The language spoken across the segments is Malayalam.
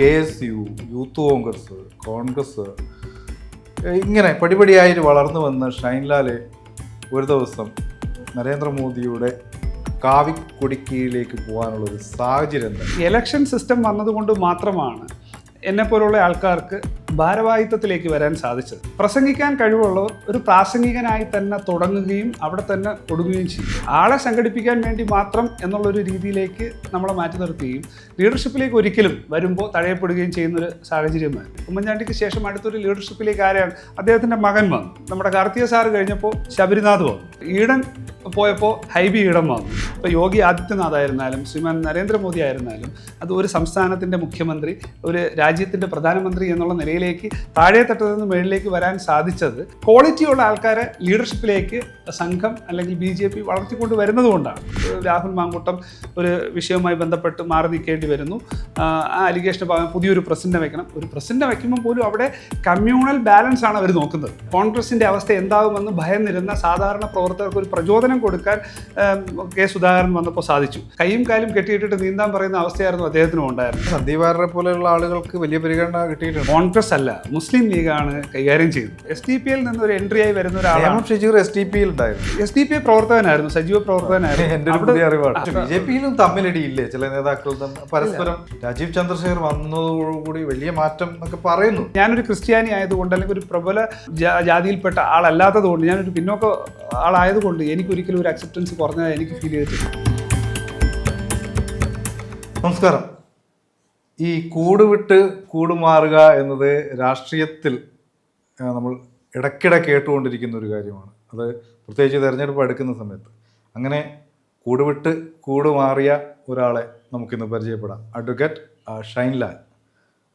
K S U Youth Congress Congress ഇങ്ങനെ പടിപടിയായി വളർന്നു വന്ന ഷൈൻലാൽ ഒരു ദിവസം നരേന്ദ്രമോദിയുടെ പോകാനുള്ള ഒരു സാഹചര്യം ഇലക്ഷൻ സിസ്റ്റം വന്നതുകൊണ്ട് മാത്രമാണ് എന്നെപ്പോലുള്ള ആൾക്കാർക്ക് ഭാരവാഹിത്വത്തിലേക്ക് വരാൻ സാധിച്ചത്. പ്രസംഗിക്കാൻ കഴിവുള്ളവർ ഒരു പ്രാസംഗികനായി തന്നെ തുടങ്ങുകയും അവിടെ തന്നെ ഒടുങ്ങുകയും ചെയ്യും. ആളെ സംഘടിപ്പിക്കാൻ വേണ്ടി മാത്രം എന്നുള്ളൊരു രീതിയിലേക്ക് നമ്മളെ മാറ്റി നിർത്തുകയും ലീഡർഷിപ്പിലേക്ക് ഒരിക്കലും വരുമ്പോൾ തഴയപ്പെടുകയും ചെയ്യുന്നൊരു സാഹചര്യമാണ് ഉമ്മൻചാണ്ടിക്ക് ശേഷം അടുത്തൊരു ലീഡർഷിപ്പിലേക്ക് ആരെയാണ്? അദ്ദേഹത്തിന്റെ മകൻ വന്നു. നമ്മുടെ കാർത്തിക സാറ് കഴിഞ്ഞപ്പോൾ ശബരിനാഥ് വന്നു. ഈടൻ പോയപ്പോൾ ഹൈബി ഈടം വന്നു. ഇപ്പോൾ യോഗി ആദിത്യനാഥ് ആയിരുന്നാലും ശ്രീമാൻ നരേന്ദ്രമോദി ആയിരുന്നാലും അത് ഒരു സംസ്ഥാനത്തിന്റെ മുഖ്യമന്ത്രി ഒരു രാജ്യത്തിന്റെ പ്രധാനമന്ത്രി എന്നുള്ള നിലയിലേക്ക് താഴെ തട്ടത്തിൽ നിന്ന് മുകളിലേക്ക് വരാൻ സാധിച്ചത് ക്വാളിറ്റിയുള്ള ആൾക്കാരെ ലീഡർഷിപ്പിലേക്ക് സംഘം അല്ലെങ്കിൽ ബി ജെ പി വളർത്തിക്കൊണ്ട് വരുന്നതുകൊണ്ടാണ്. രാഹുൽ മാങ്കൂട്ടം ഒരു വിഷയവുമായി ബന്ധപ്പെട്ട് മാറി നിൽക്കേണ്ടി വരുന്നു. ആ അലിഗേഷന് ഭാഗം പുതിയൊരു പ്രസിഡന്റ് വെക്കണം. ഒരു പ്രസിഡന്റ് വയ്ക്കുമ്പോൾ പോലും അവിടെ കമ്മ്യൂണൽ ബാലൻസ് ആണ് അവർ നോക്കുന്നത്. കോൺഗ്രസിന്റെ അവസ്ഥ എന്താകുമെന്ന് ഭയന്നിരുന്ന സാധാരണ പ്രവർത്തകർക്ക് ഒരു പ്രചോദനം കൊടുക്കാൻ കെ കെ സുധാകരൻ വന്നപ്പോൾ സാധിച്ചു. കൈയും കാലും കെട്ടിയിട്ടിട്ട് നീന്താൻ പറയുന്ന അവസ്ഥയായിരുന്നു അദ്ദേഹത്തിനും ഉണ്ടായിരുന്നത്. സന്ദീപ് പോലെയുള്ള ആളുകൾക്ക് വലിയ പരിഗണന കിട്ടിയിട്ടുണ്ട്. കോൺഗ്രസ് അല്ല മുസ്ലിം ലീഗാണ് കൈകാര്യം ചെയ്തത് എസ് ഡി പി എൽ നിന്ന് ഒരു എൻട്രി ആയി വരുന്ന ഒരാളാണ്. ഷെജീർ എസ് ഡി പിയിൽ ഉണ്ടായിരുന്നു എസ് ഡി പി പ്രവർത്തകനായിരുന്നു സജീവ എന്റെ പ്രവർത്തകനായിരുന്നു ഒരു പുതിയ അറിവാണ്. ബി ജെ പിയിലും തമ്മിലടിയില്ലേ? ചില നേതാക്കൾ പരസ്പരം രാജീവ് ചന്ദ്രശേഖർ വന്നതോടുകൂടി വലിയ മാറ്റം എന്നൊക്കെ പറയുന്നു. ഞാനൊരു ക്രിസ്ത്യാനി ആയതുകൊണ്ട് അല്ലെങ്കിൽ ഒരു പ്രബല ജാതിയിൽപ്പെട്ട ആളല്ലാത്തതുകൊണ്ട് ഞാനൊരു പിന്നോക്ക ആളായതുകൊണ്ട് എനിക്കൊരിക്കലും ഒരു അക്സെപ്റ്റൻസ് കുറഞ്ഞതായി എനിക്ക് ഫീൽ ചെയ്തിട്ടില്ല. നമസ്കാരം. ഈ കൂടുവിട്ട് വിട്ട് കൂട് മാറുക എന്നത് രാഷ്ട്രീയത്തിൽ നമ്മൾ ഇടയ്ക്കിടെ കേട്ടുകൊണ്ടിരിക്കുന്ന ഒരു കാര്യമാണ്. അത് പ്രത്യേകിച്ച് തിരഞ്ഞെടുപ്പ് എടുക്കുന്ന സമയത്ത്. അങ്ങനെ കൂടുവിട്ട് കൂടുമാറിയ കൂട് മാറിയ ഒരാളെ നമുക്കിന്ന് പരിചയപ്പെടാം. അഡ്വക്കേറ്റ് ഷൈൻ ഷൈൻലാൽ.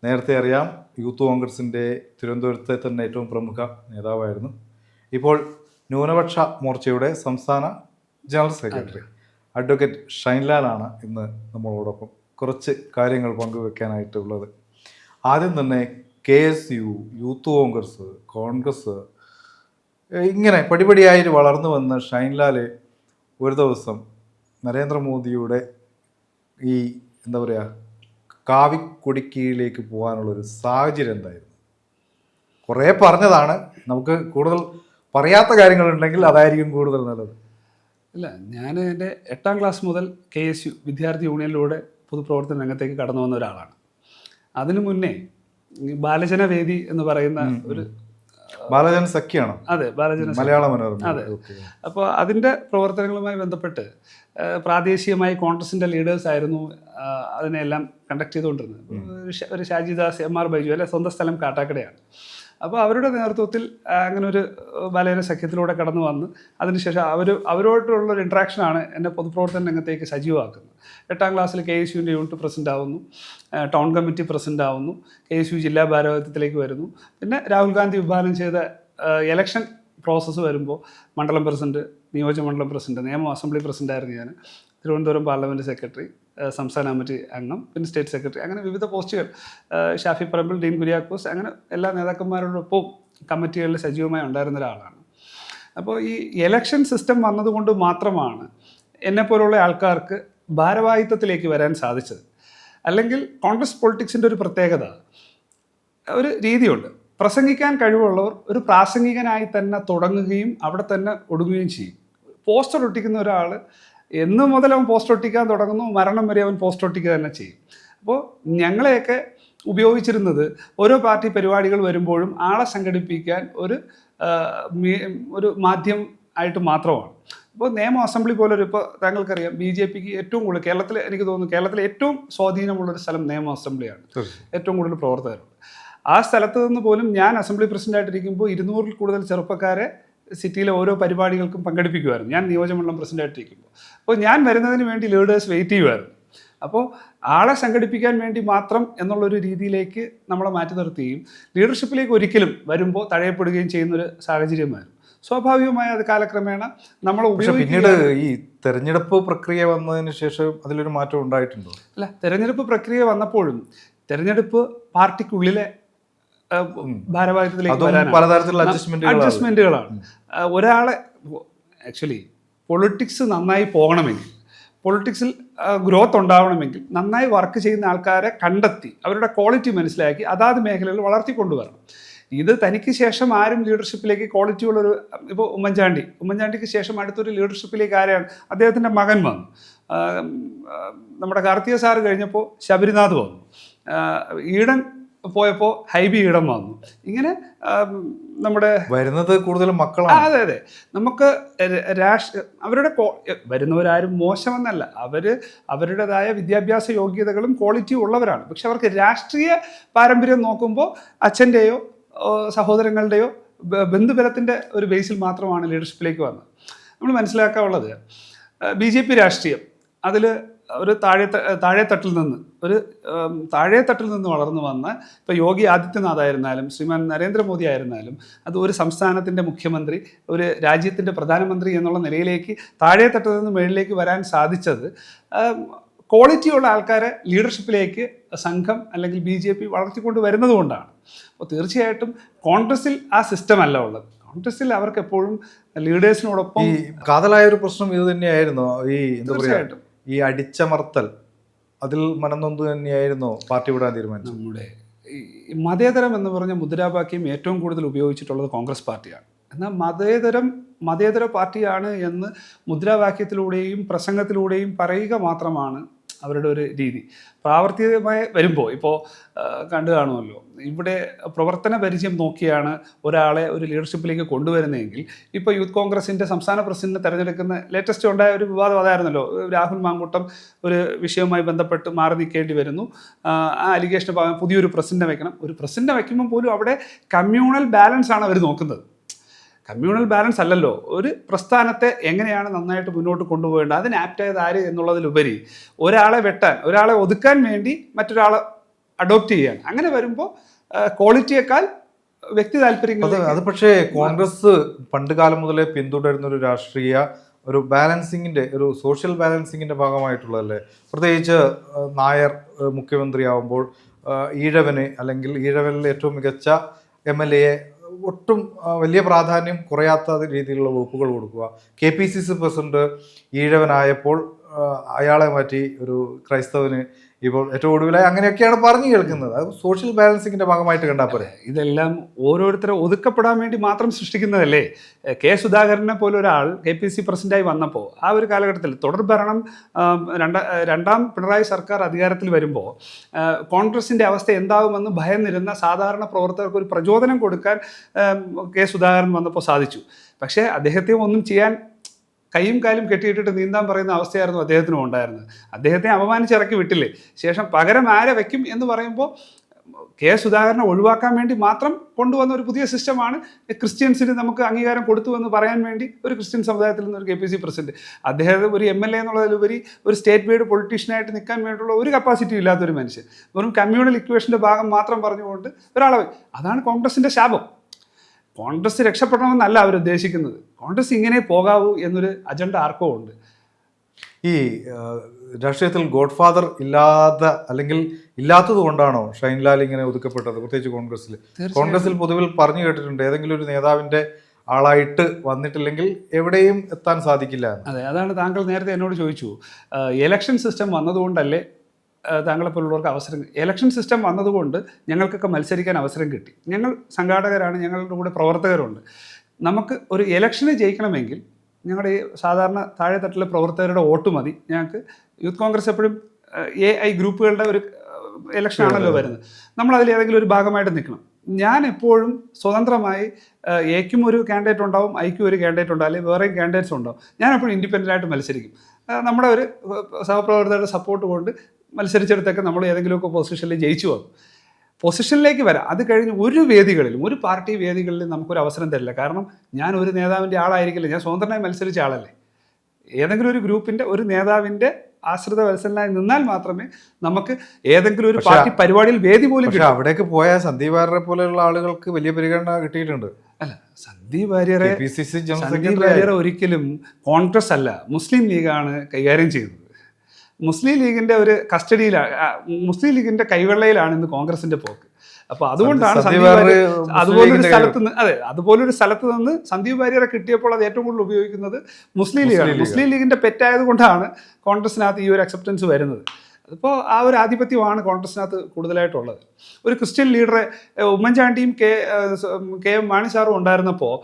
നേരത്തെ അറിയാം യൂത്ത് കോൺഗ്രസിന്റെ തിരുവനന്തപുരത്തെ തന്നെ ഏറ്റവും പ്രമുഖ നേതാവായിരുന്നു. ഇപ്പോൾ ന്യൂനപക്ഷ മോർച്ചയുടെ സംസ്ഥാന ജനറൽ സെക്രട്ടറി. അഡ്വക്കേറ്റ് ഷൈൻലാലാണ് ഇന്ന് നമ്മളോടൊപ്പം കുറച്ച് കാര്യങ്ങൾ പങ്കുവെക്കാനായിട്ടുള്ളത്. ആദ്യം തന്നെ K S U youth Congress Congress ഇങ്ങനെ പടിപടിയായിട്ട് വളർന്നു വന്ന ഷൈൻലാൽ ഒരു ദിവസം നരേന്ദ്രമോദിയുടെ ഈ എന്താ പറയുക കാവിക്കൊടിക്കീഴിലേക്ക് പോകാനുള്ളൊരു സാഹചര്യം എന്തായിരുന്നു? കുറേ പറഞ്ഞതാണ്. നമുക്ക് കൂടുതൽ പറയാത്ത കാര്യങ്ങളുണ്ടെങ്കിൽ അതായിരിക്കും കൂടുതൽ നല്ലത്. ഇല്ല ഞാൻ എന്റെ എട്ടാം ക്ലാസ് മുതൽ കെ എസ് യു വിദ്യാർത്ഥി യൂണിയനിലൂടെ പൊതുപ്രവർത്തന രംഗത്തേക്ക് കടന്നു വന്ന ഒരാളാണ്. അതിനു മുന്നേ ബാലജന വേദി എന്ന് പറയുന്ന ഒരു ബാലജന സഖ്യമാണ് അതെ ബാലജന മലയാള മനോരമ. അതെ. അപ്പോൾ അതിന്റെ പ്രവർത്തനങ്ങളുമായി ബന്ധപ്പെട്ട് പ്രാദേശികമായി കോൺഗ്രസിന്റെ ലീഡേഴ്സ് ആയിരുന്നു അതിനെല്ലാം കണ്ടക്ട് ചെയ്തുകൊണ്ടിരുന്നത്. ഒരു ഷാജിദാസ് എം ആർ ബൈജു അല്ലെ സ്വന്തം സ്ഥലം കാട്ടാക്കടയാണ്. അപ്പോൾ അവരുടെ നേതൃത്വത്തിൽ അങ്ങനെ ഒരു ബാലജന സഖ്യത്തിലൂടെ കടന്നു വന്ന് അതിനുശേഷം അവർ അവരോട്ടുള്ള ഒരു ഇൻട്രാക്ഷനാണ് എന്നെ പൊതുപ്രവർത്തന രംഗത്തേക്ക് സജീവമാക്കുന്നത്. എട്ടാം ക്ലാസ്സിൽ കെ എസ് യുവിന്റെ യൂണിറ്റ് പ്രസിഡന്റ് ആവുന്നു ടൗൺ കമ്മിറ്റി പ്രസിഡന്റ് ആവുന്നു കെ എസ് യു ജില്ലാ ഭാരവാഹിത്വത്തിലേക്ക് വരുന്നു. പിന്നെ രാഹുൽ ഗാന്ധി വിഭാവനം ചെയ്ത എലക്ഷൻ പ്രോസസ്സ് വരുമ്പോൾ മണ്ഡലം പ്രസിഡന്റ് നിയോജകമണ്ഡലം പ്രസിഡന്റ് നിയമ അസംബ്ലി പ്രസിഡന്റായിരുന്നു ഞാൻ തിരുവനന്തപുരം പാർലമെന്റ് സെക്രട്ടറി സംസ്ഥാന കമ്മിറ്റി അംഗം പിന്നെ സ്റ്റേറ്റ് സെക്രട്ടറി അങ്ങനെ വിവിധ പോസ്റ്റുകൾ. ഷാഫി പറമ്പിൽ ഡീൻ കുര്യാക്കോസ് അങ്ങനെ എല്ലാ നേതാക്കന്മാരോടൊപ്പം കമ്മിറ്റികളിൽ സജീവമായി ഉണ്ടായിരുന്ന ഒരാളാണ്. അപ്പോൾ ഈ എലക്ഷൻ സിസ്റ്റം വന്നതുകൊണ്ട് മാത്രമാണ് എന്നെപ്പോലുള്ള ആൾക്കാർക്ക് ഭാരവാഹിത്വത്തിലേക്ക് വരാൻ സാധിച്ചത്. അല്ലെങ്കിൽ കോൺഗ്രസ് പൊളിറ്റിക്സിന്റെ ഒരു പ്രത്യേകത ഒരു രീതിയുണ്ട്. പ്രസംഗിക്കാൻ കഴിവുള്ളവർ ഒരു പ്രാസംഗികനായി തന്നെ തുടങ്ങുകയും അവിടെ തന്നെ ഒടുങ്ങുകയും ചെയ്യും. പോസ്റ്റർ ഒട്ടിക്കുന്ന ഒരാൾ എന്ന് മുതൽ അവൻ പോസ്റ്റ് ഒട്ടിക്കാൻ തുടങ്ങുന്നു. മരണം വരെ അവൻ പോസ്റ്റ് ഒട്ടിക്കുക തന്നെ ചെയ്യും. അപ്പോൾ ഞങ്ങളെയൊക്കെ ഉപയോഗിച്ചിരുന്നത് ഓരോ പാർട്ടി പരിപാടികൾ വരുമ്പോഴും ആളെ സംഘടിപ്പിക്കാൻ ഒരു ഒരു മാധ്യമം ആയിട്ട് മാത്രമാണ്. ഇപ്പോൾ നിയമ അസംബ്ലി പോലൊരു ഇപ്പോൾ താങ്കൾക്കറിയാം ബി ജെ പിക്ക് ഏറ്റവും കൂടുതൽ കേരളത്തിൽ എനിക്ക് തോന്നുന്നു കേരളത്തിലെ ഏറ്റവും സ്വാധീനമുള്ളൊരു സ്ഥലം നിയമ അസംബ്ലിയാണ്. ഏറ്റവും കൂടുതൽ പ്രവർത്തകരുണ്ട്. ആ സ്ഥലത്ത് നിന്ന് പോലും ഞാൻ അസംബ്ലി പ്രസിഡന്റ് ആയിട്ടിരിക്കുമ്പോൾ ഇരുന്നൂറിൽ കൂടുതൽ ചെറുപ്പക്കാരെ സിറ്റിയിലെ ഓരോ പരിപാടികൾക്കും പങ്കെടുപ്പിക്കുമായിരുന്നു ഞാൻ നിയോജകമണ്ഡലം പ്രസിഡന്റായിട്ടിരിക്കുമ്പോൾ അപ്പോൾ ഞാൻ വരുന്നതിന് വേണ്ടി ലീഡേഴ്സ് വെയിറ്റ് ചെയ്യുമായിരുന്നു അപ്പോൾ ആളെ സംഘടിപ്പിക്കാൻ വേണ്ടി മാത്രം എന്നുള്ളൊരു രീതിയിലേക്ക് നമ്മളെ മാറ്റി നിർത്തുകയും ലീഡർഷിപ്പിലേക്ക് ഒരിക്കലും വരുമ്പോൾ തഴയപ്പെടുകയും ചെയ്യുന്നൊരു സാഹചര്യമായിരുന്നു. സ്വാഭാവികമായ അത് കാലക്രമേണ നമ്മൾ പിന്നീട് ഈ തെരഞ്ഞെടുപ്പ് പ്രക്രിയ വന്നതിന് ശേഷം അതിലൊരു മാറ്റം ഉണ്ടായിട്ടുണ്ടോ? അല്ല തെരഞ്ഞെടുപ്പ് പ്രക്രിയ വന്നപ്പോഴും തെരഞ്ഞെടുപ്പ് പാർട്ടിക്കുള്ളിലെ ഭാരവാഹിത്വത്തിലേക്ക് പലതരത്തിലുള്ള അഡ്ജസ്റ്റ്മെന്റുകളാണ് ഒരാളെ ആക്ച്വലി പൊളിറ്റിക്സ് നന്നായി പോകണമെങ്കിൽ പൊളിറ്റിക്സിൽ ഗ്രോത്ത് ഉണ്ടാവണമെങ്കിൽ നന്നായി വർക്ക് ചെയ്യുന്ന ആൾക്കാരെ കണ്ടെത്തി അവരുടെ ക്വാളിറ്റി മനസ്സിലാക്കി അതാത് മേഖലകൾ വളർത്തിക്കൊണ്ടുവരണം. ഇത് തനിക്ക് ശേഷം ആരും ലീഡർഷിപ്പിലേക്ക് ക്വാളിറ്റി ഉള്ളൊരു ഇപ്പോൾ ഉമ്മൻചാണ്ടി ഉമ്മൻചാണ്ടിക്ക് ശേഷം അടുത്തൊരു ലീഡർഷിപ്പിലേക്ക് ആരെയാണ് അദ്ദേഹത്തിന്റെ മകൻ വന്നു. നമ്മുടെ കാർത്തിക സാറ് കഴിഞ്ഞപ്പോൾ ശബരിനാഥ് വന്നു. ഈഡൻ ഈടൻ പോയപ്പോൾ ഹൈബി ഇടം വന്നു. ഇങ്ങനെ നമ്മുടെ വരുന്നത് കൂടുതലും മക്കളാണ്. അതെ അതെ. നമുക്ക് രാഷ് രാഷ്ട്ര അവരുടെ വരുന്നവരാരും മോശമെന്നല്ല. അവർ അവരുടേതായ വിദ്യാഭ്യാസ യോഗ്യതകളും ക്വാളിറ്റിയും ഉള്ളവരാണ്. പക്ഷെ അവർക്ക് രാഷ്ട്രീയ പാരമ്പര്യം നോക്കുമ്പോൾ അച്ഛന്റെയോ സഹോദരങ്ങളുടെയോ ബന്ധുബലത്തിന്റെ ഒരു ബേസിൽ മാത്രമാണ് ലീഡർഷിപ്പിലേക്ക് വന്നത്. നമ്മൾ മനസ്സിലാക്കാനുള്ളത് ബി ജെ പി രാഷ്ട്രീയം. അതിൽ ഒരു താഴെ താഴെത്തട്ടിൽ നിന്ന് ഒരു താഴെത്തട്ടിൽ നിന്ന് വളർന്നു വന്ന ഇപ്പോൾ യോഗി ആദിത്യനാഥ് ആയിരുന്നാലും ശ്രീമാൻ നരേന്ദ്രമോദി ആയിരുന്നാലും അത് ഒരു സംസ്ഥാനത്തിന്റെ മുഖ്യമന്ത്രി ഒരു രാജ്യത്തിന്റെ പ്രധാനമന്ത്രി എന്നുള്ള നിലയിലേക്ക് താഴെത്തട്ടിൽ നിന്ന് മേളിലേക്ക് വരാൻ സാധിച്ചത് ക്വാളിറ്റിയുള്ള ആൾക്കാരെ ലീഡർഷിപ്പിലേക്ക് സംഘം അല്ലെങ്കിൽ ബി ജെ പി വളർത്തിക്കൊണ്ട് വരുന്നതുകൊണ്ടാണ് അപ്പോൾ തീർച്ചയായിട്ടും കോൺഗ്രസിൽ ആ സിസ്റ്റം അല്ല ഉള്ളത്. കോൺഗ്രസിൽ അവർക്ക് എപ്പോഴും ലീഡേഴ്സിനോടൊപ്പം ഈ കാതലായ ഒരു പ്രശ്നം ഇത് തന്നെയായിരുന്നു. ഈ തീർച്ചയായിട്ടും. ഈ അടിച്ചമർത്തൽ അതിൽ മനംനൊന്ത് തന്നെയായിരുന്നു പാർട്ടി വിടാൻ തീരുമാനിച്ചത്? നമ്മുടെ മതേതരം എന്ന് പറഞ്ഞ മുദ്രാവാക്യം ഏറ്റവും കൂടുതൽ ഉപയോഗിച്ചിട്ടുള്ളത് കോൺഗ്രസ് പാർട്ടിയാണ്. എന്നാൽ മതേതരം മതേതര പാർട്ടിയാണ് എന്ന് മുദ്രാവാക്യത്തിലൂടെയും പ്രസംഗത്തിലൂടെയും പറയുക മാത്രമാണ് അവരുടെ ഒരു രീതി. പ്രാവർത്തികമായി വരുമ്പോൾ ഇപ്പോൾ കണ്ടു കാണുമല്ലോ. ഇവിടെ പ്രവർത്തന പരിചയം നോക്കിയാണ് ഒരാളെ ഒരു ലീഡർഷിപ്പിലേക്ക് കൊണ്ടുവരുന്നതെങ്കിൽ ഇപ്പോൾ യൂത്ത് കോൺഗ്രസിന്റെ സംസ്ഥാന പ്രസിഡന്റിനെ തെരഞ്ഞെടുക്കുന്ന ലേറ്റസ്റ്റ് ഉണ്ടായ ഒരു വിവാദം അതായിരുന്നല്ലോ. രാഹുൽ മാങ്കൂട്ടം ഒരു വിഷയവുമായി ബന്ധപ്പെട്ട് മാറി നിൽക്കേണ്ടി വരുന്നു. ആ അലിഗേഷന് പുതിയൊരു പ്രസിഡന്റ് വയ്ക്കണം ഒരു പ്രസിഡന്റ് വയ്ക്കുമ്പോൾ പോലും അവിടെ കമ്മ്യൂണൽ ബാലൻസ് ആണ് അവർ നോക്കുന്നത്. കമ്മ്യൂണൽ ബാലൻസ് അല്ലല്ലോ. ഒരു പ്രസ്ഥാനത്തെ എങ്ങനെയാണ് നന്നായിട്ട് മുന്നോട്ട് കൊണ്ടുപോകേണ്ടത്? അതിന് ആപ്റ്റായത് ആര് എന്നുള്ളതിലുപരി ഒരാളെ വെട്ടാൻ ഒരാളെ ഒതുക്കാൻ വേണ്ടി മറ്റൊരാളെ അഡോപ്റ്റ് ചെയ്യാൻ. അങ്ങനെ വരുമ്പോൾ ക്വാളിറ്റിയേക്കാൾ വ്യക്തി അത് താല്പര്യങ്ങൾ അത് പക്ഷേ കോൺഗ്രസ് പണ്ട് കാലം മുതലേ പിന്തുടരുന്ന ഒരു രാഷ്ട്രീയ ഒരു ബാലൻസിങ്ങിന്റെ ഒരു സോഷ്യൽ ബാലൻസിങ്ങിന്റെ ഭാഗമായിട്ടുള്ളതല്ലേ? പ്രത്യേകിച്ച് നായർ മുഖ്യമന്ത്രിയാവുമ്പോൾ ഈഴവന് അല്ലെങ്കിൽ ഈഴവനിലെ ഏറ്റവും മികച്ച എം എൽ എയെ ഒട്ടും വലിയ പ്രാധാന്യം കുറയാത്ത രീതിയിലുള്ള വകുപ്പുകൾ കൊടുക്കുക. K P C C president ഈഴവനായപ്പോൾ അയാളെ മാറ്റി ഒരു ക്രൈസ്തവന് ഇപ്പോൾ ഏറ്റവും ഒടുവിലായി അങ്ങനെയൊക്കെയാണ് പറഞ്ഞു കേൾക്കുന്നത്. അത് സോഷ്യൽ ബാലൻസിങ്ങിന്റെ ഭാഗമായിട്ട് കണ്ടാൽ പോരെ? ഇതെല്ലാം ഓരോരുത്തരെ ഒതുക്കപ്പെടാൻ വേണ്ടി മാത്രം സൃഷ്ടിക്കുന്നതല്ലേ? കെ സുധാകരനെ പോലെ ഒരാൾ കെ പി സി പ്രസിഡന്റായി വന്നപ്പോൾ ആ ഒരു കാലഘട്ടത്തിൽ തുടർ ഭരണം രണ്ട പിണറായി സർക്കാർ അധികാരത്തിൽ വരുമ്പോൾ കോൺഗ്രസിന്റെ അവസ്ഥ എന്താകുമെന്ന് ഭയന്നിരുന്ന സാധാരണ പ്രവർത്തകർക്ക് ഒരു പ്രചോദനം കൊടുക്കാൻ കെ സുധാകരൻ വന്നപ്പോൾ സാധിച്ചു. പക്ഷേ അദ്ദേഹത്തെ ഒന്നും ചെയ്യാൻ കൈയും കാലും കെട്ടിയിട്ടിട്ട് നീന്താൻ പറയുന്ന അവസ്ഥയായിരുന്നു അദ്ദേഹത്തിനും ഉണ്ടായിരുന്നത്. അദ്ദേഹത്തെ അപമാനിച്ചിറക്കി വിട്ടില്ലേ? ശേഷം പകരം ആരെ വയ്ക്കും എന്ന് പറയുമ്പോൾ കെ സുധാകരനെ ഒഴിവാക്കാൻ വേണ്ടി മാത്രം കൊണ്ടുവന്ന ഒരു പുതിയ സിസ്റ്റമാണ് ക്രിസ്ത്യൻസിന് നമുക്ക് അംഗീകാരം കൊടുത്തു എന്ന് പറയാൻ വേണ്ടി ഒരു ക്രിസ്ത്യൻ സമുദായത്തിൽ നിന്ന് ഒരു കെ പി സി പ്രസിഡന്റ്. അദ്ദേഹം ഒരു എം എൽ എ എന്നുള്ളതിലുപരി ഒരു സ്റ്റേറ്റ് വൈഡ് പൊളിറ്റീഷ്യനായിട്ട് നിൽക്കാൻ വേണ്ടിയുള്ള ഒരു കപ്പാസിറ്റി ഇല്ലാത്തൊരു മനുഷ്യൻ. വെറും കമ്മ്യൂണൽ ഇക്വേഷന്റെ ഭാഗം മാത്രം പറഞ്ഞുകൊണ്ട് ഒരാളെ അതാണ് കോൺഗ്രസിന്റെ ശാപം. കോൺഗ്രസ് രക്ഷപ്പെടണമെന്നല്ല അവർ ഉദ്ദേശിക്കുന്നത് കോൺഗ്രസ് ഇങ്ങനെ പോകാവൂ എന്നൊരു അജണ്ട ആർക്കോ ഉണ്ട്? ഈ രാഷ്ട്രീയത്തിൽ ഗോഡ് ഫാദർ ഇല്ലാതെ അല്ലെങ്കിൽ ഇല്ലാത്തത് കൊണ്ടാണോ ഷൈൻലാൽ ഇങ്ങനെ ഒതുക്കപ്പെട്ടത് പ്രത്യേകിച്ച് കോൺഗ്രസ്സിൽ? കോൺഗ്രസിൽ പൊതുവിൽ പറഞ്ഞു കേട്ടിട്ടുണ്ട് ഏതെങ്കിലും ഒരു നേതാവിന്റെ ആളായിട്ട് വന്നിട്ടില്ലെങ്കിൽ എവിടെയും എത്താൻ സാധിക്കില്ല അതെ അതാണ് താങ്കൾ നേരത്തെ എന്നോട് ചോദിച്ചു. എലക്ഷൻ സിസ്റ്റം വന്നതുകൊണ്ടല്ലേ താങ്കളെ താങ്കളെപ്പോലുള്ളവർക്ക് അവസരം എലക്ഷൻ സിസ്റ്റം വന്നതുകൊണ്ട് ഞങ്ങൾക്കൊക്കെ മത്സരിക്കാൻ അവസരം കിട്ടി. ഞങ്ങൾ സംഘാടകരാണ് ഞങ്ങളുടെ കൂടെ പ്രവർത്തകരുണ്ട്. നമുക്ക് ഒരു ഇലക്ഷന് ജയിക്കണമെങ്കിൽ ഞങ്ങളുടെ ഈ സാധാരണ താഴെത്തട്ടിലെ പ്രവർത്തകരുടെ വോട്ട് മതി. ഞങ്ങൾക്ക് യൂത്ത് കോൺഗ്രസ് എപ്പോഴും എ ഐ ഗ്രൂപ്പുകളുടെ ഒരു ഇലക്ഷൻ ആണല്ലോ വരുന്നത്. നമ്മൾ അതിൽ ഏതെങ്കിലും ഒരു ഭാഗമായിട്ട് നിൽക്കണം. ഞാൻ എപ്പോഴും സ്വതന്ത്രമായി എക്കും ഒരു കാൻഡിഡേറ്റ് ഉണ്ടാവും ഐക്കും ഒരു കാൻഡിഡേറ്റ് ഉണ്ടാവും അല്ലെങ്കിൽ വേറെയും കാൻഡിഡേറ്റ്സ് ഉണ്ടാവും. ഞാൻ എപ്പോഴും ഇൻഡിപെൻഡന്റ് ആയിട്ട് മത്സരിക്കും. നമ്മുടെ ഒരു സഹപ്രവർത്തകരുടെ സപ്പോർട്ട് കൊണ്ട് മത്സരിച്ചെടുത്തൊക്കെ നമ്മൾ ഏതെങ്കിലുമൊക്കെ പൊസിഷനിൽ ജയിച്ചു പോകും. പൊസിഷനിലേക്ക് വരാം. അത് കഴിഞ്ഞ് ഒരു വേദികളിലും ഒരു പാർട്ടി വേദികളിലും നമുക്കൊരു അവസരം തരില്ല. കാരണം ഞാൻ ഒരു നേതാവിന്റെ ആളായിരിക്കില്ല. ഞാൻ സ്വതന്ത്രനായി മത്സരിച്ച ആളല്ലേ. ഏതെങ്കിലും ഒരു ഗ്രൂപ്പിന്റെ ഒരു നേതാവിന്റെ ആശ്രിത വത്സരനായി നിന്നാൽ മാത്രമേ നമുക്ക് ഏതെങ്കിലും ഒരു പാർട്ടി പരിപാടിയിൽ വേദി പോലും കിട്ടും. അവിടേക്ക് പോയ സന്ദീപ് വാര്യരെ പോലെയുള്ള ആളുകൾക്ക് വലിയ പരിഗണന കിട്ടിയിട്ടുണ്ട്. അല്ല സന്ദീപ് വാര്യരെ സന്ദീപ് വാര്യർ ഒരിക്കലും കോൺഗ്രസ് അല്ല മുസ്ലിം ലീഗാണ് കൈകാര്യം ചെയ്തത് മുസ്ലിം ലീഗിന്റെ ഒരു കസ്റ്റഡിയിലാണ് മുസ്ലിം ലീഗിന്റെ കൈവെള്ളയിലാണ് ഇന്ന് കോൺഗ്രസിന്റെ പോക്ക്. അപ്പൊ അതുകൊണ്ടാണ് സന്ദീപ് വാര്യർ അതുപോലൊരു സ്ഥലത്ത് നിന്ന് അതെ അതുപോലൊരു സ്ഥലത്ത് നിന്ന് സന്ദീപ് വാര്യരെ കിട്ടിയപ്പോൾ അത് ഏറ്റവും കൂടുതൽ ഉപയോഗിക്കുന്നത് മുസ്ലിം ലീഗാണ്. ലീഗ്. മുസ്ലിം ലീഗിന്റെ പെറ്റായത് കൊണ്ടാണ് കോൺഗ്രസിനകത്ത് ഈ ഒരു അക്സെപ്റ്റൻസ് വരുന്നത്. അതിപ്പോൾ ആ ഒരു ആധിപത്യമാണ് കോൺഗ്രസിനകത്ത് കൂടുതലായിട്ടുള്ളത്. ഒരു ക്രിസ്ത്യൻ ലീഡറെ ഉമ്മൻചാണ്ടിയും കെ കെ എം മാണി സാറും ഉണ്ടായിരുന്നപ്പോൾ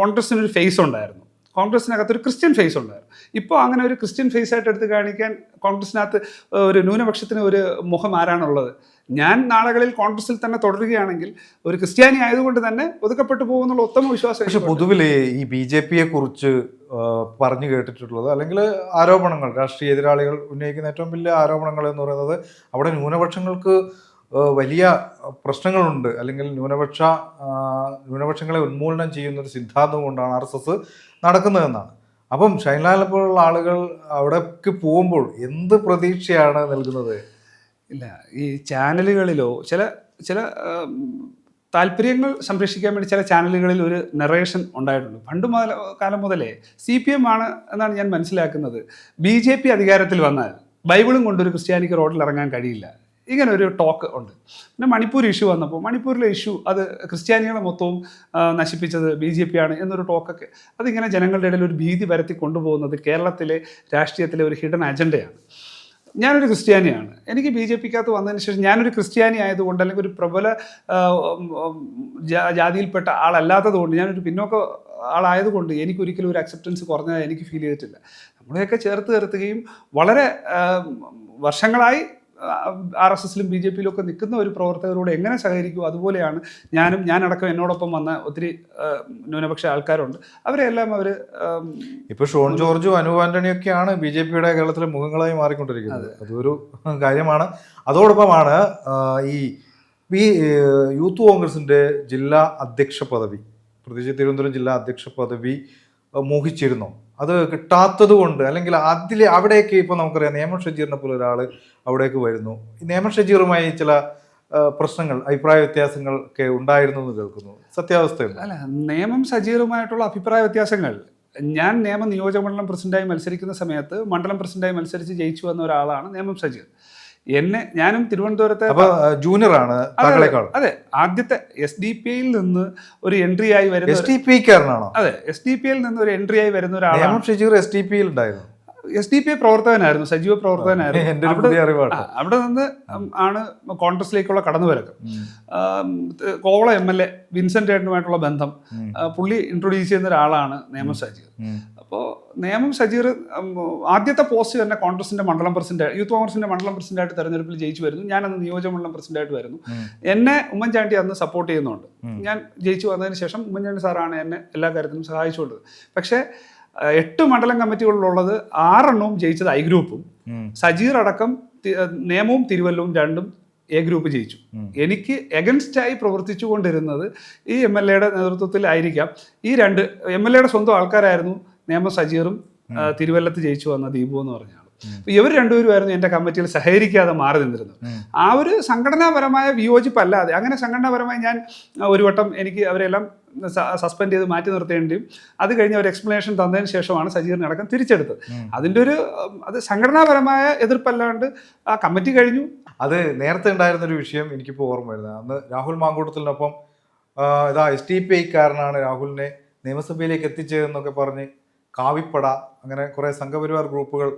കോൺഗ്രസിനൊരു ഫേസ് ഉണ്ടായിരുന്നു. കോൺഗ്രസിനകത്ത് ഒരു ക്രിസ്ത്യൻ ഫേസ് ഉണ്ടായിരുന്നു. ഇപ്പോൾ അങ്ങനെ ഒരു ക്രിസ്ത്യൻ ഫേസ് ആയിട്ട് എടുത്ത് കാണിക്കാൻ കോൺഗ്രസിനകത്ത് ഒരു ന്യൂനപക്ഷത്തിന് ഒരു മുഖം ആരാണുള്ളത്? ഞാൻ നാളുകളിൽ കോൺഗ്രസിൽ തന്നെ തുടരുകയാണെങ്കിൽ ഒരു ക്രിസ്ത്യാനി ആയതുകൊണ്ട് തന്നെ ഒതുക്കപ്പെട്ടു പോകുന്നുള്ള ഉത്തമ വിശ്വാസം പക്ഷെ. പൊതുവിൽ ഈ ബി ജെ പിയെ കുറിച്ച് പറഞ്ഞു കേട്ടിട്ടുള്ളത് അല്ലെങ്കിൽ ആരോപണങ്ങൾ രാഷ്ട്രീയ എതിരാളികൾ ഉന്നയിക്കുന്ന ഏറ്റവും വലിയ ആരോപണങ്ങൾ എന്ന് പറയുന്നത് അവിടെ ന്യൂനപക്ഷങ്ങൾക്ക് വലിയ പ്രശ്നങ്ങളുണ്ട്. അല്ലെങ്കിൽ ന്യൂനപക്ഷ ന്യൂനപക്ഷങ്ങളെ ഉന്മൂലനം ചെയ്യുന്ന ഒരു സിദ്ധാന്തം കൊണ്ടാണ് ആർ എസ് എസ് നടക്കുന്നതെന്നാണ് അപ്പം ഷൈൻലാലിനെ പോലുള്ള ആളുകൾ അവിടേക്ക് പോകുമ്പോൾ എന്ത് പ്രതീക്ഷയാണ് നൽകുന്നത്? ഇല്ല ഈ ചാനലുകളിലോ ചില ചില താല്പര്യങ്ങൾ സംരക്ഷിക്കാൻ വേണ്ടി ചില ചാനലുകളിൽ ഒരു നറേഷൻ ഉണ്ടായിട്ടുണ്ട്. പണ്ട് മുതൽ കാലം മുതലേ സി പി എം ആണ് എന്നാണ് ഞാൻ മനസ്സിലാക്കുന്നത്. ബി ജെ പി അധികാരത്തിൽ വന്നാൽ ബൈബിളും കൊണ്ടൊരു ക്രിസ്ത്യാനിക്ക് റോഡിൽ ഇറങ്ങാൻ കഴിയില്ല. ഇങ്ങനെ ഒരു ടോക്ക് ഉണ്ട്. പിന്നെ മണിപ്പൂർ ഇഷ്യൂ വന്നപ്പോൾ മണിപ്പൂരിലെ ഇഷ്യൂ അത് ക്രിസ്ത്യാനികളെ മൊത്തവും നശിപ്പിച്ചത് ബി ജെ പി ആണ് എന്നൊരു ടോക്കൊക്കെ അതിങ്ങനെ ജനങ്ങളുടെ ഇടയിൽ ഒരു ഭീതി പരത്തി കൊണ്ടുപോകുന്നത് കേരളത്തിലെ രാഷ്ട്രീയത്തിലെ ഒരു ഹിഡൻ അജണ്ടയാണ് ഞാനൊരു ക്രിസ്ത്യാനിയാണ്. എനിക്ക് ബി ജെ പിക്കകത്ത് വന്നതിന് ശേഷം ഞാനൊരു ക്രിസ്ത്യാനി ആയതുകൊണ്ട് അല്ലെങ്കിൽ ഒരു പ്രബല ജാതിയിൽപ്പെട്ട ആളല്ലാത്തതുകൊണ്ട് ഞാനൊരു പിന്നോക്ക ആളായതുകൊണ്ട് എനിക്ക് ഒരിക്കലും ഒരു അക്സെപ്റ്റൻസ് കുറഞ്ഞതായി എനിക്ക് ഫീൽ ചെയ്തിട്ടില്ല. നമ്മളെയൊക്കെ ചേർത്ത് നിർത്തുകയും വളരെ വർഷങ്ങളായി ആർ എസ് എസിലും ബി ജെ പിയിലും ഒക്കെ നിൽക്കുന്ന ഒരു പ്രവർത്തകരോട് എങ്ങനെ സഹകരിക്കും? അതുപോലെയാണ് ഞാനും ഞാനടക്കം എന്നോടൊപ്പം വന്ന ഒത്തിരി ന്യൂനപക്ഷ ആൾക്കാരുണ്ട്. അവരെല്ലാം അവർ ഇപ്പൊ ഷോൺ ജോർജും അനു ആന്റണിയൊക്കെയാണ് ബി ജെ പിയുടെ കേരളത്തിലെ മുഖങ്ങളായി മാറിക്കൊണ്ടിരിക്കുന്നത്. അതൊരു കാര്യമാണ്. അതോടൊപ്പമാണ് ഈ ഈ യൂത്ത് കോൺഗ്രസിന്റെ ജില്ലാ അധ്യക്ഷ പദവി പ്രത്യേകിച്ച് തിരുവനന്തപുരം ജില്ലാ അധ്യക്ഷ പദവി മോഹിച്ചിരുന്നോ. അത് കിട്ടാത്തത് കൊണ്ട് അല്ലെങ്കിൽ അതിൽ അവിടേക്ക് ഇപ്പോൾ നമുക്കറിയാം നിയമ ഷജീറിനെ പോലെ ഒരാൾ അവിടേക്ക് വരുന്നു. നിയമ ഷജീറുമായി ചില പ്രശ്നങ്ങൾ അഭിപ്രായ വ്യത്യാസങ്ങൾ ഒക്കെ ഉണ്ടായിരുന്നു എന്ന് കേൾക്കുന്നു. സത്യാവസ്ഥ അല്ല നിയമം ഷജീറുമായിട്ടുള്ള അഭിപ്രായ വ്യത്യാസങ്ങൾ. ഞാൻ നിയമ നിയോജകമണ്ഡലം പ്രസിഡന്റായി മത്സരിക്കുന്ന സമയത്ത് മണ്ഡലം പ്രസിഡന്റായി മത്സരിച്ച് ജയിച്ചു വന്ന ഒരാളാണ് നിയമം സജീർ എന്നെ ഞാനും തിരുവനന്തപുരത്തെ ജൂനിയർ ആണ് അതെ ആദ്യത്തെ എസ് ഡി പി ഐയിൽ നിന്ന് ഒരു എൻട്രി ആയി വരുന്ന എസ് ഡി പി കാരനാണോ? അതെ എസ് ഡി പി ഐയിൽ നിന്ന് ഒരു എൻട്രി ആയി വരുന്ന ഒരാളാണ്. ഷെജീർ എസ് പി പിയിൽ ഉണ്ടായിരുന്നു. എസ് ഡി പി ഐ പ്രവർത്തകനായിരുന്നു സജീവ പ്രവർത്തകനായിരുന്നു. അവിടെ- നിന്ന് ആണ് കോൺഗ്രസിലേക്കുള്ള കടന്നുവരക്ക് കോവള എം എൽ എ വിൻസെന്റ് ഏട്ടനുമായിട്ടുള്ള ബന്ധം പുള്ളി ഇൻട്രൊഡ്യൂസ് ചെയ്യുന്ന ഒരാളാണ് നിയമം സജീർ നിയമം സജീർ ആദ്യത്തെ പോസ്റ്റ് തന്നെ കോൺഗ്രസിന്റെ മണ്ഡലം പ്രസിഡന്റ് യൂത്ത് കോൺഗ്രസിന്റെ മണ്ഡലം പ്രസിഡന്റായിട്ട് തെരഞ്ഞെടുപ്പിൽ ജയിച്ചു വരുന്നു. ഞാൻ അന്ന് നിയോജക മണ്ഡലം പ്രസിഡന്റായിട്ട് വരുന്നു. എന്നെ ഉമ്മൻചാണ്ടി അന്ന് സപ്പോർട്ട് ചെയ്യുന്നുണ്ട്. ഞാൻ ജയിച്ചു വന്നതിന് ശേഷം ഉമ്മൻചാണ്ടി സാറാണ് എന്നെ എല്ലാ കാര്യത്തിലും സഹായിച്ചുകൊണ്ടത്. പക്ഷേ എട്ട് മണ്ഡലം കമ്മിറ്റികളിലുള്ളത് ആറെണ്ണവും ജയിച്ചത് ഐ ഗ്രൂപ്പും. സജീർ അടക്കം നേമവും നിയമവും തിരുവല്ലവും രണ്ടും എ ഗ്രൂപ്പ് ജയിച്ചു. എനിക്ക് എഗൻസ്റ്റായി പ്രവർത്തിച്ചുകൊണ്ടിരുന്നത് ഈ എം എൽ എയുടെ നേതൃത്വത്തിലായിരിക്കാം. ഈ രണ്ട് എം എൽ എയുടെ സ്വന്തം ആൾക്കാരായിരുന്നു. നിയമ സജീറും തിരുവല്ലത്ത് ജയിച്ചു വന്ന ദീപു എന്ന് പറഞ്ഞ ആൾ ഇവർ രണ്ടുപേരുമായിരുന്നു എന്റെ കമ്മിറ്റിയിൽ സഹകരിക്കാതെ മാറി നിന്നിരുന്നത്. ആ ഒരു സംഘടനാപരമായ വിയോജിപ്പല്ലാതെ അങ്ങനെ സംഘടനാപരമായി ഞാൻ ഒരു വട്ടം എനിക്ക് അവരെല്ലാം സസ്പെൻഡ് ചെയ്ത് മാറ്റി നിർത്തേണ്ടിയും അത് കഴിഞ്ഞ് ഒരു എക്സ്പ്ലനേഷൻ തന്നതിന് ശേഷമാണ് സജീറിനെ അടക്കം തിരിച്ചെടുത്തത്. അതിന്റെ ഒരു അത് സംഘടനാപരമായ എതിർപ്പല്ലാണ്ട് ആ കമ്മിറ്റി കഴിഞ്ഞു. അത് നേരത്തെ ഉണ്ടായിരുന്ന ഒരു വിഷയം എനിക്കിപ്പോൾ ഓർമ്മ വരുന്നത്. അന്ന് രാഹുൽ മാങ്കൂട്ടത്തിനൊപ്പം ഇതാ എസ് ടി പി ഐക്കാരനാണ് രാഹുലിനെ നിയമസഭയിലേക്ക് എത്തിച്ചതെന്നൊക്കെ പറഞ്ഞ് കാവിപ്പട അങ്ങനെ കുറേ സംഘപരിവാർ ഗ്രൂപ്പുകൾ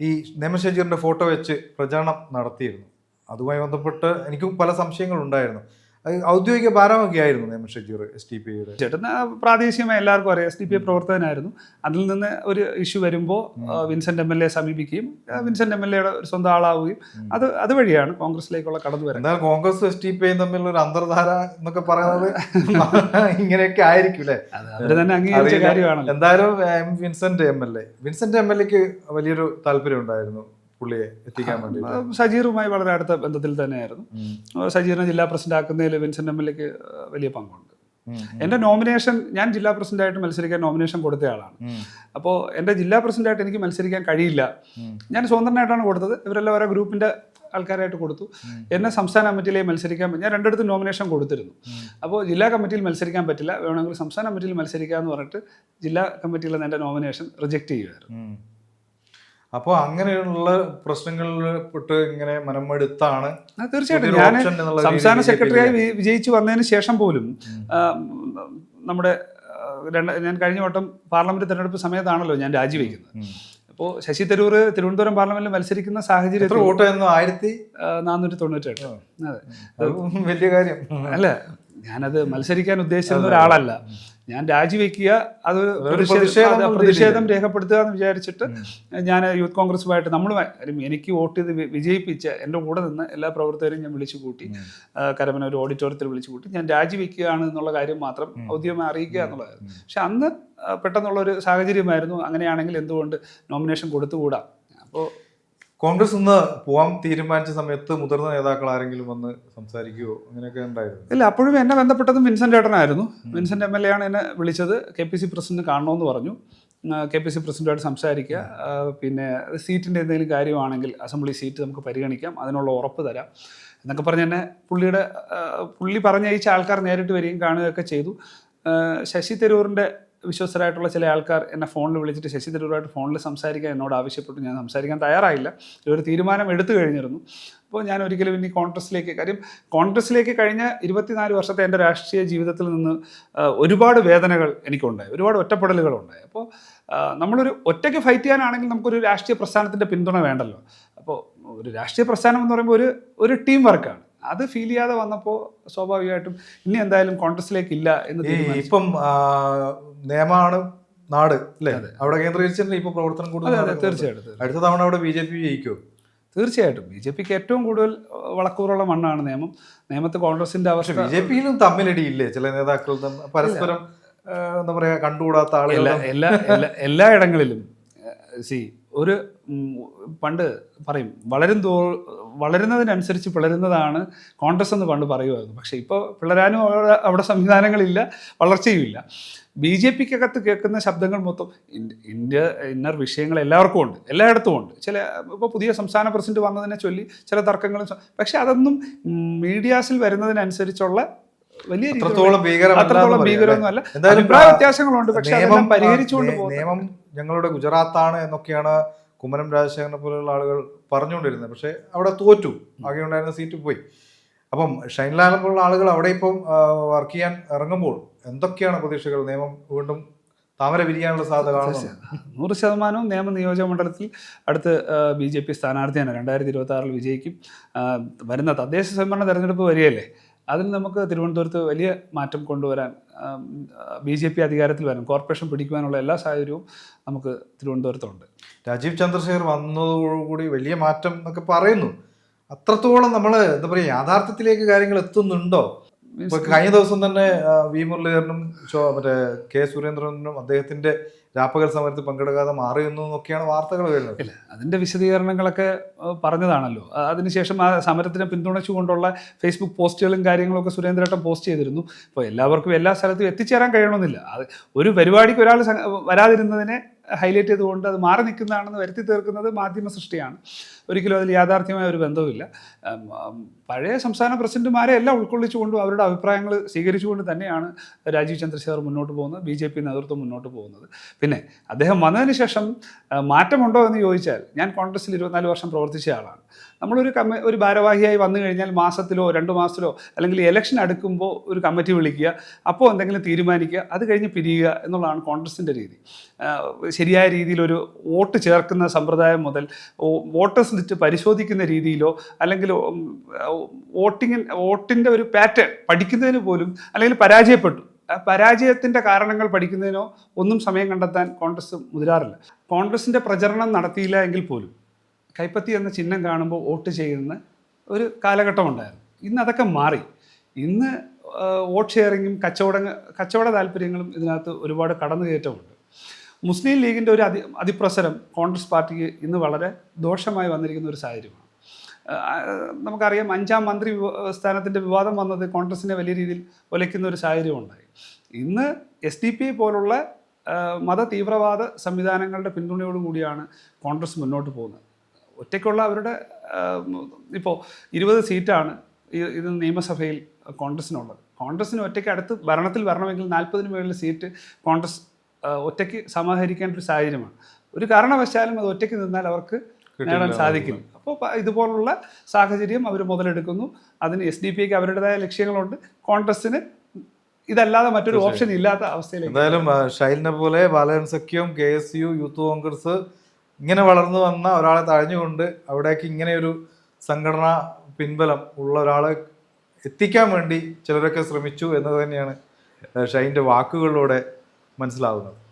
ഈ നിയമശജീറിന്റെ ഫോട്ടോ വെച്ച് പ്രചാരണം നടത്തിയിരുന്നു. അതുമായി ബന്ധപ്പെട്ട് എനിക്കും പല സംശയങ്ങൾ ഉണ്ടായിരുന്നു ഭാരമൊക്കെ ഔദ്യോഗിക ഭാരമൊക്കെയായിരുന്നു നിയമശജീർ എസ് ടി പി ഐയുടെ ചേട്ടൻ പ്രാദേശികമായി എല്ലാവർക്കും അറിയാം. എസ് ടി പി ഐ പ്രവർത്തകനായിരുന്നു. അതിൽ നിന്ന് ഒരു ഇഷ്യൂ വരുമ്പോൾ വിൻസെന്റ് എം എൽ എ സമീപിക്കുകയും വിൻസെന്റ് എം എൽ എയുടെ ഒരു സ്വന്തം ആളാവുകയും. അത് അതുവഴിയാണ് കോൺഗ്രസിലേക്കുള്ള കടന്നു വരുന്നത് എന്നാൽ Congress S T P I തമ്മിലുള്ള ഒരു അന്തർധാര എന്നൊക്കെ പറയുന്നത് ഇങ്ങനെയൊക്കെ ആയിരിക്കും അല്ലേ? അവർ തന്നെ അംഗീകരിച്ച കാര്യമാണ് എന്തായാലും M Vincent M L A. Vincent M L എക്ക് വലിയൊരു താല്പര്യം ഉണ്ടായിരുന്നു. പുള്ളിയെ എത്തിക്കാൻ വേണ്ടി സജീറുമായി വളരെ അടുത്ത ബന്ധത്തിൽ തന്നെയായിരുന്നു. സജീറിനെ ജില്ലാ പ്രസിഡന്റ് ആക്കുന്നതിൽ വിൻസെന്റ് എം എൽ എക്ക് വലിയ പങ്കുണ്ട്. എന്റെ നോമിനേഷൻ ഞാൻ ജില്ലാ പ്രസിഡന്റ് ആയിട്ട് മത്സരിക്കാൻ നോമിനേഷൻ കൊടുത്ത ആളാണ് അപ്പോൾ എന്റെ ജില്ലാ പ്രസിഡന്റായിട്ട് എനിക്ക് മത്സരിക്കാൻ കഴിയില്ല. ഞാൻ സ്വതന്ത്രനായിട്ടാണ് കൊടുത്തത്. ഇവരെല്ലാം ഓരോ ഗ്രൂപ്പിന്റെ ആൾക്കാരായിട്ട് കൊടുത്തു. എന്നെ സംസ്ഥാന കമ്മിറ്റിയിലേക്ക് മത്സരിക്കാൻ ഞാൻ രണ്ടിടത്ത് നോമിനേഷൻ കൊടുത്തിരുന്നു. അപ്പോൾ ജില്ലാ കമ്മിറ്റിയിൽ മത്സരിക്കാൻ പറ്റില്ല. വേണമെങ്കിൽ സംസ്ഥാന കമ്മിറ്റിയിൽ മത്സരിക്കാന്ന് പറഞ്ഞിട്ട് ജില്ലാ കമ്മിറ്റിയിൽ നിന്ന് എന്റെ നോമിനേഷൻ റിജക്റ്റ് ചെയ്യുമായിരുന്നു അപ്പോൾ അങ്ങനെയുള്ള പ്രശ്നങ്ങളിൽ പെട്ട് ഇങ്ങനെ മനമെടുത്താണ് തീർച്ചയായിട്ടും. ഞാൻ സംസ്ഥാന സെക്രട്ടറിയായി വിജയിച്ചു വന്നതിന് ശേഷം പോലും നമ്മുടെ ഞാൻ കഴിഞ്ഞ വട്ടം പാർലമെന്റ് തെരഞ്ഞെടുപ്പ് സമയത്താണല്ലോ ഞാൻ രാജിവെക്കുന്നത്. അപ്പോൾ ശശി തരൂർ തിരുവനന്തപുരം പാർലമെന്റിൽ മത്സരിക്കുന്ന സാഹചര്യത്തിൽ വോട്ടായിരുന്നു ആയിരത്തി? നാനൂറ്റി തൊണ്ണൂറ്റി എട്ട് അതെ. വലിയ കാര്യം. അല്ല ഞാനത് മത്സരിക്കാൻ ഉദ്ദേശിച്ചിരുന്ന ഒരാളല്ല. ഞാൻ രാജിവെക്കുക അത് പ്രതിഷേധം പ്രതിഷേധം രേഖപ്പെടുത്തുക എന്ന് വിചാരിച്ചിട്ട് ഞാൻ യൂത്ത് കോൺഗ്രസുമായിട്ട് നമ്മൾ എനിക്ക് വോട്ട് ചെയ്ത് വിജയിപ്പിച്ച എന്റെ കൂടെ നിന്ന് എല്ലാ പ്രവർത്തകരെയും ഞാൻ വിളിച്ചു കൂട്ടി കരമന ഒരു ഓഡിറ്റോറിയത്തിൽ വിളിച്ചു കൂട്ടി ഞാൻ രാജിവെക്കുകയാണ് എന്നുള്ള കാര്യം മാത്രം ഔദ്യോഗികമായി അറിയിക്കുക എന്നുള്ളതായിരുന്നു പക്ഷെ അന്ന് പെട്ടെന്നുള്ള ഒരു സാഹചര്യമായിരുന്നു. അങ്ങനെയാണെങ്കിൽ എന്തുകൊണ്ട് നോമിനേഷൻ കൊടുത്തുകൂടാ? അപ്പോൾ കോൺഗ്രസ് ഒന്ന് പോവാൻ തീരുമാനിച്ച സമയത്ത് മുതിർന്ന നേതാക്കൾ ആരെങ്കിലും വന്ന് സംസാരിക്കുകയോ അങ്ങനെയൊക്കെ ഉണ്ടായിരുന്നു. ഇല്ല അപ്പോഴും എന്നെ ബന്ധപ്പെട്ടതും വിൻസെന്റ് ഏട്ടനായിരുന്നു. വിൻസെന്റ് എം എൽ എ ആണ് എന്നെ വിളിച്ചത്. കെ പി സി പ്രസിഡന്റ് കാണണമെന്ന് പറഞ്ഞു. കെ പി സി പ്രസിഡന്റുമായിട്ട് സംസാരിക്കുക. പിന്നെ സീറ്റിന്റെ എന്തെങ്കിലും കാര്യമാണെങ്കിൽ അസംബ്ലി സീറ്റ് നമുക്ക് പരിഗണിക്കാം. അതിനുള്ള ഉറപ്പ് തരാം. എന്നൊക്കെ പറഞ്ഞ് തന്നെ പുള്ളിയുടെ പുള്ളി പറഞ്ഞയച്ച ആൾക്കാർ നേരിട്ട് വരികയും കാണുകയൊക്കെ ചെയ്തു. ശശി തരൂറിന്റെ വിശ്വസ്തരായിട്ടുള്ള ചില ആൾക്കാർ എന്നെ ഫോണിൽ വിളിച്ചിട്ട് ശശി തരൂരായിട്ട് ഫോണിൽ സംസാരിക്കാൻ എന്നോട് ആവശ്യപ്പെട്ടു. ഞാൻ സംസാരിക്കാൻ തയ്യാറായില്ല. ഒരു തീരുമാനം എടുത്തു കഴിഞ്ഞിരുന്നു. അപ്പോൾ ഞാൻ ഒരിക്കലും ഇനി കോൺഗ്രസിലേക്ക് കാര്യം കോൺഗ്രസിലേക്ക് കഴിഞ്ഞ ഇരുപത്തിനാല് വർഷത്തെ എന്റെ രാഷ്ട്രീയ ജീവിതത്തിൽ നിന്ന് ഒരുപാട് വേദനകൾ എനിക്കുണ്ടായി. ഒരുപാട് ഒറ്റപ്പെടലുകളുണ്ടായി. അപ്പോൾ നമ്മളൊരു ഒറ്റയ്ക്ക് ഫൈറ്റ് ചെയ്യാനാണെങ്കിൽ നമുക്കൊരു രാഷ്ട്രീയ പ്രസ്ഥാനത്തിന്റെ പിന്തുണ വേണ്ടല്ലോ. അപ്പോൾ ഒരു രാഷ്ട്രീയ പ്രസ്ഥാനം എന്ന് പറയുമ്പോൾ ഒരു ഒരു ടീം വർക്കാണ്. അത് ഫീൽ ചെയ്യാതെ വന്നപ്പോൾ സ്വാഭാവികമായിട്ടും ഇനി എന്തായാലും കോൺഗ്രസിലേക്ക് ഇല്ല എന്ന് ഇപ്പം നിയമമാണ് നാട് അല്ലേ? അവിടെ കേന്ദ്രീകരിച്ചിട്ട് ഇപ്പൊ പ്രവർത്തനം കൂടുതൽ തീർച്ചയായിട്ടും. അടുത്ത തവണ അവിടെ ബി ജെ പി ജയിക്കുമോ തീർച്ചയായിട്ടും. ബി ജെ പിക്ക് ഏറ്റവും കൂടുതൽ വളക്കൂറുള്ള മണ്ണാണ് നിയമം. നിയമത്ത് കോൺഗ്രസിന്റെ അവസ്ഥ ബി ജെ പിയിലും തമ്മിലടിയില്ലേ? ചില നേതാക്കൾ പരസ്പരം എന്താ പറയാ കണ്ടുകൂടാത്ത ആളുകൾ എല്ലാ എല്ലാ എല്ലാ എല്ലായിടങ്ങളിലും സി ഒരു പണ്ട് പറയും വളരും തോ വളരുന്നതിനനുസരിച്ച് പിളരുന്നതാണ് കോൺഗ്രസ് എന്ന് പണ്ട് പറയുമായിരുന്നു. പക്ഷേ ഇപ്പോൾ പിളരാനും അവിടെ അവിടെ സംവിധാനങ്ങളില്ല വളർച്ചയുമില്ല. ബി ജെ പിക്കകത്ത് കേൾക്കുന്ന ശബ്ദങ്ങൾ മൊത്തം ഇന്ത്യ ഇന്നർ വിഷയങ്ങൾ എല്ലാവർക്കും ഉണ്ട് എല്ലായിടത്തും ഉണ്ട്. ചില ഇപ്പോൾ പുതിയ സംസ്ഥാന പ്രസിഡന്റ് വന്നതിനെ ചൊല്ലി ചില തർക്കങ്ങളും പക്ഷേ അതൊന്നും മീഡിയാസിൽ വരുന്നതിനനുസരിച്ചുള്ള വലിയ അത്രത്തോളം അത്രത്തോളം ഭീകരമൊന്നുമല്ല എന്തായാലും അഭിപ്രായ വ്യത്യാസങ്ങളുണ്ട് പക്ഷെ അതെല്ലാം പരിഹരിച്ചുകൊണ്ട് നേ- പോകുന്നത്. നിയമം ഞങ്ങളുടെ ഗുജറാത്താണ് എന്നൊക്കെയാണ് കുമ്മനം രാജശേഖരനെ പോലെയുള്ള ആളുകൾ പറഞ്ഞുകൊണ്ടിരുന്നത്. പക്ഷേ അവിടെ തോറ്റു. ആകെ ഉണ്ടായിരുന്ന സീറ്റ് പോയി. അപ്പം ഷൈൻലാലം പോലുള്ള ആളുകൾ അവിടെ ഇപ്പം വർക്ക് ചെയ്യാൻ ഇറങ്ങുമ്പോൾ എന്തൊക്കെയാണ് പ്രതീക്ഷകൾ? നിയമം വീണ്ടും താമര വിരിയാനുള്ള സാധ്യത നൂറ് ശതമാനവും നിയമ നിയോജക മണ്ഡലത്തിൽ അടുത്ത് ബി ജെ പി സ്ഥാനാർത്ഥിയാണ് രണ്ടായിരത്തി ഇരുപത്തി ആറിൽ വിജയിക്കും വരുന്ന തദ്ദേശ സ്വയംഭരണ തെരഞ്ഞെടുപ്പ് വരികയല്ലേ? അതിൽ നമുക്ക് തിരുവനന്തപുരത്ത് വലിയ മാറ്റം കൊണ്ടുവരാൻ ബി ജെ പി അധികാരത്തിൽ വരാൻ കോർപ്പറേഷൻ പിടിക്കുവാനുള്ള എല്ലാ സാഹചര്യവും നമുക്ക് തിരുവനന്തപുരത്തുണ്ട്. രാജീവ് ചന്ദ്രശേഖർ വന്നതോടുകൂടി വലിയ മാറ്റം എന്നൊക്കെ പറയുന്നു. അത്രത്തോളം നമ്മൾ എന്താ പറയുക യാഥാർത്ഥ്യത്തിലേക്ക് കാര്യങ്ങൾ എത്തുന്നുണ്ടോ? ഇപ്പൊ കഴിഞ്ഞ ദിവസം തന്നെ വി മുരളീധരനും മറ്റേ കെ സുരേന്ദ്രനും അദ്ദേഹത്തിന്റെ രാപ്പകൽ സമരത്തിൽ പങ്കെടുക്കാതെ മാറിയെന്നു എന്നൊക്കെയാണ് വാർത്തകൾ വരുന്നത്. ഇല്ല അതിന്റെ വിശദീകരണങ്ങളൊക്കെ പറഞ്ഞതാണല്ലോ. അതിനുശേഷം ആ സമരത്തിനെ പിന്തുണച്ചുകൊണ്ടുള്ള ഫേസ്ബുക്ക് പോസ്റ്റുകളും കാര്യങ്ങളൊക്കെ സുരേന്ദ്രേട്ടൻ പോസ്റ്റ് ചെയ്തിരുന്നു. അപ്പോൾ എല്ലാവർക്കും എല്ലാ സ്ഥലത്തും എത്തിച്ചേരാൻ കഴിയണമെന്നില്ല. അത് ഒരു പരിപാടിക്ക് ഒരാൾ വരാതിരുന്നതിനെ ഹൈലൈറ്റ് ചെയ്തുകൊണ്ട് അത് മാറി നിൽക്കുന്നതാണെന്ന് വരുത്തി തീർക്കുന്നത് മാധ്യമ സൃഷ്ടിയാണ്. ഒരിക്കലും അതിൽ യാഥാർത്ഥ്യമായ ഒരു ബന്ധവുമില്ല. പഴയ സംസ്ഥാന പ്രസിഡന്റുമാരെ എല്ലാം ഉൾക്കൊള്ളിച്ചുകൊണ്ടും അവരുടെ അഭിപ്രായങ്ങൾ സ്വീകരിച്ചുകൊണ്ട് തന്നെയാണ് രാജീവ് ചന്ദ്രശേഖർ മുന്നോട്ട് പോകുന്നത് ബി ജെ പി നേതൃത്വം മുന്നോട്ട് പോകുന്നത്. പിന്നെ അദ്ദേഹം വന്നതിന് ശേഷം മാറ്റമുണ്ടോ എന്ന് ചോദിച്ചാൽ ഞാൻ കോൺഗ്രസിൽ ഇരുപത്തിനാല് വർഷം പ്രവർത്തിച്ച ആളാണ്. നമ്മളൊരു കമ്മ ഒരു ഭാരവാഹിയായി വന്നു കഴിഞ്ഞാൽ മാസത്തിലോ രണ്ട് മാസത്തിലോ അല്ലെങ്കിൽ ഇലക്ഷൻ അടുക്കുമ്പോൾ ഒരു കമ്മിറ്റി വിളിക്കുക അപ്പോൾ എന്തെങ്കിലും തീരുമാനിക്കുക അത് കഴിഞ്ഞ് പിരിയുക എന്നുള്ളതാണ് കോൺഗ്രസിന്റെ രീതി. ശരിയായ രീതിയിൽ ഒരു വോട്ട് ചേർക്കുന്ന സമ്പ്രദായം മുതൽ വോട്ടേഴ്സിന്റെ വോട്ടേഴ്സ് ലിസ്റ്റ് പരിശോധിക്കുന്ന രീതിയിലോ അല്ലെങ്കിൽ വോട്ടിങ്ങിൽ വോട്ടിങ് വോട്ടിന്റെ ഒരു പാറ്റേൺ പഠിക്കുന്നതിന് പോലും അല്ലെങ്കിൽ പരാജയപ്പെട്ടു. പരാജയത്തിന്റെ കാരണങ്ങൾ പഠിക്കുന്നതിനോ ഒന്നും സമയം കണ്ടെത്താൻ കോൺഗ്രസ് മുതിരാറില്ല. കോൺഗ്രസിന്റെ പ്രചരണം നടത്തിയില്ല എങ്കിൽ പോലും കൈപ്പത്തി എന്ന ചിഹ്നം കാണുമ്പോൾ വോട്ട് ചെയ്യുന്ന ഒരു കാലഘട്ടം ഉണ്ടായിരുന്നു. ഇന്ന് അതൊക്കെ മാറി. ഇന്ന് വോട്ട് ഷെയറിങ്ങും കച്ചവട കച്ചവട താല്പര്യങ്ങളും ഇതിനകത്ത് ഒരുപാട് കടന്നുകയറ്റമുണ്ട്. മുസ്ലിം ലീഗിന്റെ ഒരു അതി അതിപ്രസരം കോൺഗ്രസ് പാർട്ടിക്ക് ഇന്ന് വളരെ ദോഷമായി വന്നിരിക്കുന്ന ഒരു സാഹചര്യമാണ്. നമുക്കറിയാം അഞ്ചാം മന്ത്രി സ്ഥാനത്തിന്റെ വിവാദം വന്നത് കോൺഗ്രസിനെ വലിയ രീതിയിൽ ഒലയ്ക്കുന്ന ഒരു സാഹചര്യം ഉണ്ടായി ഇന്ന് എസ് ഡി പി പോലുള്ള മത തീവ്രവാദ സംവിധാനങ്ങളുടെ പിന്തുണയോടും കൂടിയാണ് കോൺഗ്രസ് മുന്നോട്ട് പോകുന്നത്. ഒറ്റയ്ക്കുള്ള അവരുടെ ഇപ്പോൾ ഇരുപത് സീറ്റാണ് ഇത് നിയമസഭയിൽ കോൺഗ്രസിനുള്ളത്. കോൺഗ്രസിന് ഒറ്റയ്ക്ക് അടുത്ത് ഭരണത്തിൽ വരണമെങ്കിൽ നാൽപ്പതിന് മുകളിൽ സീറ്റ് കോൺഗ്രസ് ഒറ്റയ്ക്ക് സമാഹരിക്കേണ്ട ഒരു സാഹചര്യമാണ്. ഒരു കാരണവശാലും അത് ഒറ്റയ്ക്ക് നിന്നാൽ അവർക്ക് നേടാൻ സാധിക്കില്ല. അപ്പോൾ ഇതുപോലുള്ള സാഹചര്യം അവർ മുതലെടുക്കുന്നു. അതിന് എസ് ഡി പി ഐക്ക് അവരുടേതായ ലക്ഷ്യങ്ങളുണ്ട്. കോൺഗ്രസിന് ഇതല്ലാതെ മറ്റൊരു ഓപ്ഷൻ ഇല്ലാത്ത അവസ്ഥയിലേക്ക് എന്തായാലും ഷൈലിനെ പോലെ ബാലൻ സഖ്യം K S U youth Congress ഇങ്ങനെ വളർന്നു വന്ന ഒരാളെ തഴഞ്ഞുകൊണ്ട് അവിടേക്ക് ഇങ്ങനെയൊരു സംഘടന പിൻബലം ഉള്ള ഒരാളെ എത്തിക്കാൻ വേണ്ടി ചിലരൊക്കെ ശ്രമിച്ചു എന്നത് തന്നെയാണ് ഷൈന്റെ വാക്കുകളിലൂടെ മനസ്സിലാവുന്നത്.